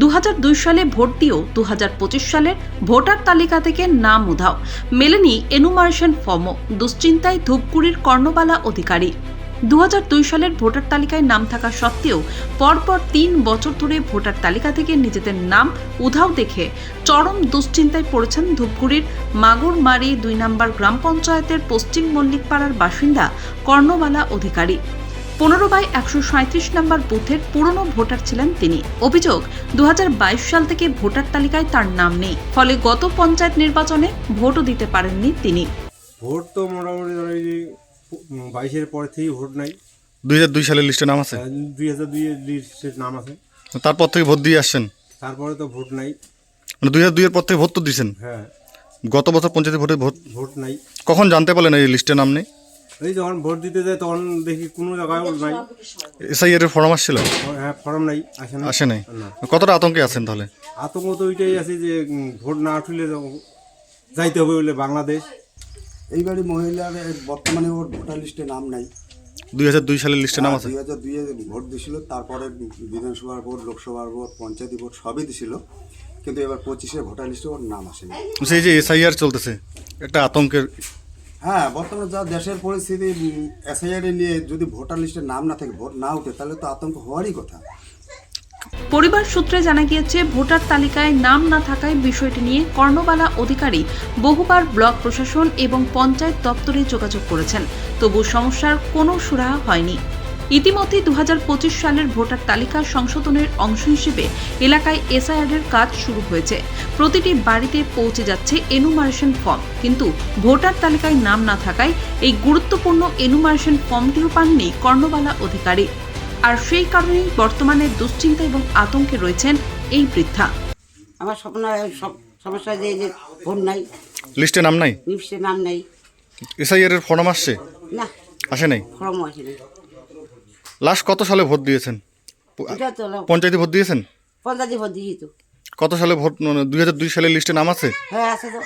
দু হাজার দুই সালে ভোট দিয়েও দু হাজার পঁচিশ সালের ভোটার তালিকা থেকে নাম উধাও। মেলেনি এনুমারেশন ফর্মও, দুশ্চিন্তায় ধূপগুড়ির কর্ণবালা অধিকারী। দু হাজার দুই সালের ভোটার তালিকায় নাম থাকা সত্ত্বেও পরপর তিন বছর ধরে ভোটার তালিকা থেকে নিজেদের নাম উধাও দেখে চরম দুশ্চিন্তায় পড়েছেন ধূপগুড়ির মাগুরমারি দুই নম্বর গ্রাম পঞ্চায়েতের পশ্চিম মল্লিকপাড়ার বাসিন্দা কর্ণবালা অধিকারী। পনেরো বাই একশো সাঁত্রিশ নম্বর বুথের পুরনো ভোটার ছিলেন তিনি। অভিযোগ দু হাজার বাইশ সাল থেকে ভোটার তালিকায় তার নাম নেই। ফলে গত পঞ্চায়েত নির্বাচনে ভোটও দিতে পারেননি তিনি। ভোট তো মোটামুটি ধরো এই যে বাইশের পর থেকেই ভোট নাই। দুই হাজার দুই সালের লিস্টে নাম আছে? দুই হাজার দুই লিস্টের নাম আছে। তারপর থেকে ভোট দিয়ে আসছেন? তারপরে তো ভোট নাই। মানে দুই হাজার দুইয়ের পর থেকে ভোট তো দিয়েছেন হ্যাঁ। গত বছর পঞ্চায়েতে ভোটে ভোট ভোট নাই। কখন জানতে পারলেন এই লিস্টে নাম নেই? এই যখন ভোট দিতে যায় তখন দেখি কোনো জায়গায় নাই। এসআইআর এর ফর্ম আসছিল? হ্যাঁ ফর্ম নাই আসে না আসে নাই। কতটা আতঙ্কে আছেন তাহলে? আতঙ্ক তো ওইটাই আছে যে ভোট না উঠলে যাইতে হবে বলে বাংলাদেশ। এইবারই মহিলার বর্তমানে ওর ভোটার লিস্টে নাম নাই। দুই হাজার দুই সালের লিস্টে নাম আছে? দুই হাজার দুইয়ে ভোট দিছিল তারপরে বিধানসভার ভোট লোকসভার ভোট পঞ্চায়েত ভোট সবই দিছিল। কিন্তু এবার পঁচিশে ভোটার লিস্টে ওর নাম আসেনি। সেই যে এসআইআর চলতেছে একটা আতঙ্কের হ্যাঁ বর্তমানে যা দেশের পরিস্থিতি এসআইআর নিয়ে যদি ভোটার লিস্টে নাম না থাকে, ভোট না ওঠে, তাহলে তো আতঙ্ক হওয়ারই কথা। পরিবার সূত্রে জানা গিয়েছে, ভোটার তালিকায় নাম না থাকায় বিষয়টি নিয়ে কর্ণবালা অধিকারী বহুবার ব্লক প্রশাসন এবং পঞ্চায়েত দপ্তরে যোগাযোগ করেছেন। তবু সমস্যার কোনো সুরাহা হয়নি। ইতিমধ্যে দু হাজার পঁচিশ সালের ভোটার তালিকা সংশোধনের অংশ হিসেবে এলাকায় এসআইআর এর কাজ শুরু হয়েছে। প্রতিটি বাড়িতে পৌঁছে যাচ্ছে এনুমারেশন ফর্ম কিন্তু ভোটার তালিকায় নাম না থাকায় এই গুরুত্বপূর্ণ এনুমারেশন ফর্মটিও পাননি কর্ণবালা অধিকারী। আর সেই কারণেই বর্তমানে দুশ্চিন্তা এবং আতঙ্কে রয়েছেন এই বৃদ্ধা। আমার স্বপ্ন সমস্যা যে যে ফোন নাই। লিস্টে নাম নাই? নিপসে নাম নেই। এসআইআর এর ফর্ম আসছে? না। আসে নাই? ফর্মও আসেনি লাস্ট কত সালে ভোট দিয়েছেন? পঞ্চায়েতে ভোট দিয়েছেন? পঞ্চায়েতে ভোট দিয়েছি তো। কত সালে ভোট দুই হাজার দুই সালের লিস্টে নাম আছে? হ্যাঁ আছে তো।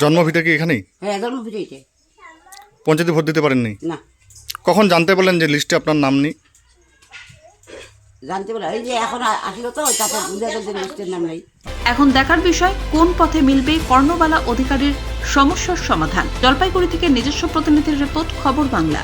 জন্মভিটা কি এখানেই? হ্যাঁ জন্ম পঞ্চায়েতে ভোট দিতে পারেননি? না। কখন জানতে পারলেন যে লিস্টে আপনার নাম নেই? জানতে পারে এই যে এখন আসলো তো তারপর বুঝা গেছে লিস্টের নাম নেই। এখন দেখার বিষয় কোন পথে মিলবে কর্ণবালা অধিকারীর সমস্যার সমাধান? জলপাইগুড়ি থেকে নিজস্ব প্রতিনিধির রিপোর্ট খবর বাংলা।